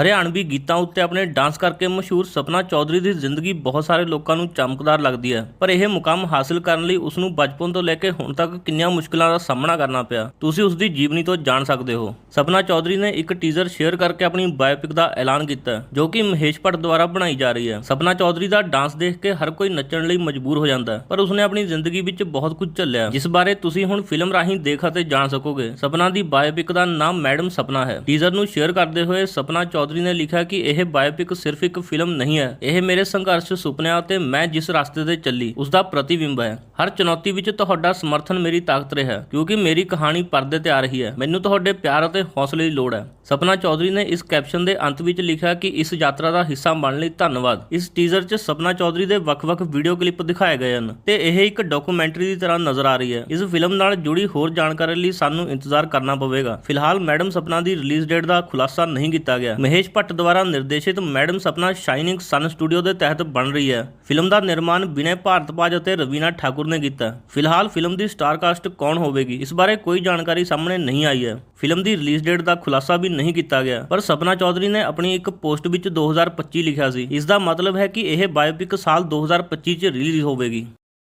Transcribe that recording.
ਹਰਿਆਣਵੀ ਗੀਤਾਂ ਉੱਤੇ ਆਪਣੇ ਡਾਂਸ ਕਰਕੇ ਮਸ਼ਹੂਰ ਸਪਨਾ ਚੌਧਰੀ ਦੀ ਜ਼ਿੰਦਗੀ ਬਹੁਤ ਸਾਰੇ ਲੋਕਾਂ ਨੂੰ ਚਮਕਦਾਰ ਲੱਗਦੀ ਹੈ। ਪਰ ਇਹ ਮੁਕਾਮ ਹਾਸਲ ਕਰਨ ਲਈ ਉਸ ਨੂੰ ਬਚਪਨ ਤੋਂ ਲੈ ਕੇ ਹੁਣ ਤੱਕ ਕਿੰਨੀਆਂ ਮੁਸ਼ਕਲਾਂ ਦਾ ਸਾਹਮਣਾ ਕਰਨਾ ਪਿਆ। ਤੁਸੀਂ ਉਸ ਦੀ ਜੀਵਨੀ ਤੋਂ ਜਾਣ ਸਕਦੇ ਹੋ। ਸਪਨਾ ਚੌਧਰੀ ਨੇ ਇੱਕ ਟੀਜ਼ਰ ਸ਼ੇਅਰ ਕਰਕੇ ਆਪਣੀ ਬਾਇਓਪਿਕ ਦਾ ਐਲਾਨ ਕੀਤਾ, ਜੋ ਕਿ ਮਹੇਸ਼ ਭੱਟ ਦੁਆਰਾ ਬਣਾਈ ਜਾ ਰਹੀ ਹੈ। ਸਪਨਾ ਚੌਧਰੀ ਦਾ ਡਾਂਸ ਦੇਖ ਕੇ ਹਰ ਕੋਈ ਨੱਚਣ ਲਈ ਮਜਬੂਰ ਹੋ ਜਾਂਦਾ ਪਰ ਉਸਨੇ ਆਪਣੀ ਜ਼ਿੰਦਗੀ ਵਿੱਚ ਬਹੁਤ ਕੁਝ ਝੱਲਿਆ ਜਿਸ ਬਾਰੇ ਤੁਸੀਂ ਹੁਣ ਫਿਲਮ ਰਾਹੀਂ ਦੇਖ ਅਤੇ ਜਾਣ ਸਕੋਗੇ, ਸਪਨਾ ਦੀ ਬਾਇਓਪਿਕ ਦਾ ਨਾਮ ਮੈਡਮ ਸਪਨਾ ਹੈ। ਟੀਜ਼ਰ ਨੂੰ ਸ਼ੇਅਰ ਕਰਦੇ ਹੋਏ ਸਪਨਾ ਚੌਧਰੀ ਚੌਧਰੀ ਨੇ ਲਿਖਿਆ ਕਿ ਇਹ ਬਾਇਓਪਿਕ ਸਿਰਫ ਇੱਕ ਫਿਲਮ ਨਹੀਂ ਹੈ। ਇਹ ਮੇਰੇ ਸੰਘਰਸ਼ ਸੁਪਨਿਆਂ ਅਤੇ ਮੈਂ ਜਿਸ ਰਸਤੇ ਤੇ ਚੱਲੀ ਉਸ ਦਾ ਪ੍ਰਤੀਬਿੰਬ ਹੈ। ਹਰ ਚੁਣੌਤੀ ਵਿੱਚ ਤੁਹਾਡਾ ਸਮਰਥਨ ਮੇਰੀ ਤਾਕਤ ਰਿਹਾ ਕਿਉਂਕਿ ਮੇਰੀ ਕਹਾਣੀ ਪਰਦੇ ਤੇ ਆ ਰਹੀ ਹੈ। ਮੈਨੂੰ ਤੁਹਾਡੇ ਪਿਆਰ ਅਤੇ ਹੌਸਲੇ ਦੀ ਲੋੜ ਹੈ। ਸਪਨਾ ਚੌਧਰੀ ਨੇ ਇਸ ਕੈਪਸ਼ਨ ਦੇ ਅੰਤ ਵਿੱਚ ਲਿਖਿਆ ਕਿ ਇਸ ਯਾਤਰਾ ਦਾ ਹਿੱਸਾ ਬਣਨ ਲਈ ਧੰਨਵਾਦ। ਇਸ ਟੀਜ਼ਰ 'ਚ ਸਪਨਾ ਚੌਧਰੀ ਦੇ ਵੱਖ-ਵੱਖ ਵੀਡੀਓ ਕਲਿੱਪ ਦਿਖਾਏ ਗਏ ਹਨ ਤੇ ਇਹ ਇੱਕ ਡਾਕੂਮੈਂਟਰੀ ਦੀ ਤਰ੍ਹਾਂ ਨਜ਼ਰ ਆ ਰਹੀ ਹੈ। ਇਸ ਫਿਲਮ ਨਾਲ ਜੁੜੀ ਹੋਰ ਜਾਣਕਾਰੀ ਲਈ ਸਾਨੂੰ ਇੰਤਜ਼ਾਰ ਕਰਨਾ ਪਵੇਗਾ। ਫਿਲਹਾਲ ਮੈਡਮ ਸਪਨਾ ਦੀ ਰਿਲੀਜ਼ ਡੇਟ ਦਾ ਖੁਲਾਸਾ ਨਹੀਂ ਕੀਤਾ ਗਿਆ। ਮਹੇਸ਼ ਭੱਟ ਦੁਆਰਾ ਨਿਰਦੇਸ਼ਿਤ Madam Sapna Shining Sun Studio ਦੇ ਤਹਿਤ ਬਣ ਰਹੀ ਹੈ। ਫਿਲਮ ਦਾ ਨਿਰਮਾਣ ਵਿਨੈ ਭਾਰਤਪਾਜ ਅਤੇ ਰਵੀਨਾ ਠਾਕੁਰ ਨੇ ਕੀਤਾ। ਫਿਲਹਾਲ ਫਿਲਮ ਦੀ ਸਟਾਰ ਕਾਸਟ ਕੌਣ ਹੋਵੇਗੀ, ਇਸ ਬਾਰੇ ਕੋਈ ਜਾਣਕਾਰੀ ਸਾਹਮਣੇ ਨਹੀਂ ਆਈ ਹੈ। ਫਿਲਮ ਦੀ ਰਿਲੀਜ਼ ਡੇਟ ਦਾ ਖੁਲਾਸਾ ਵੀ ਨਹੀਂ ਕੀਤਾ ਗਿਆ, ਪਰ ਸਪਨਾ ਚੌਧਰੀ ਨੇ ਆਪਣੀ ਇੱਕ ਪੋਸਟ ਵਿੱਚ 2025 ਲਿਖਿਆ ਸੀ। ਇਸ ਦਾ ਮਤਲਬ ਹੈ ਕਿ ਇਹ ਬਾਇਓਪਿਕ ਸਾਲ 2025 ਚ ਰਿਲੀਜ਼ ਹੋਵੇਗੀ।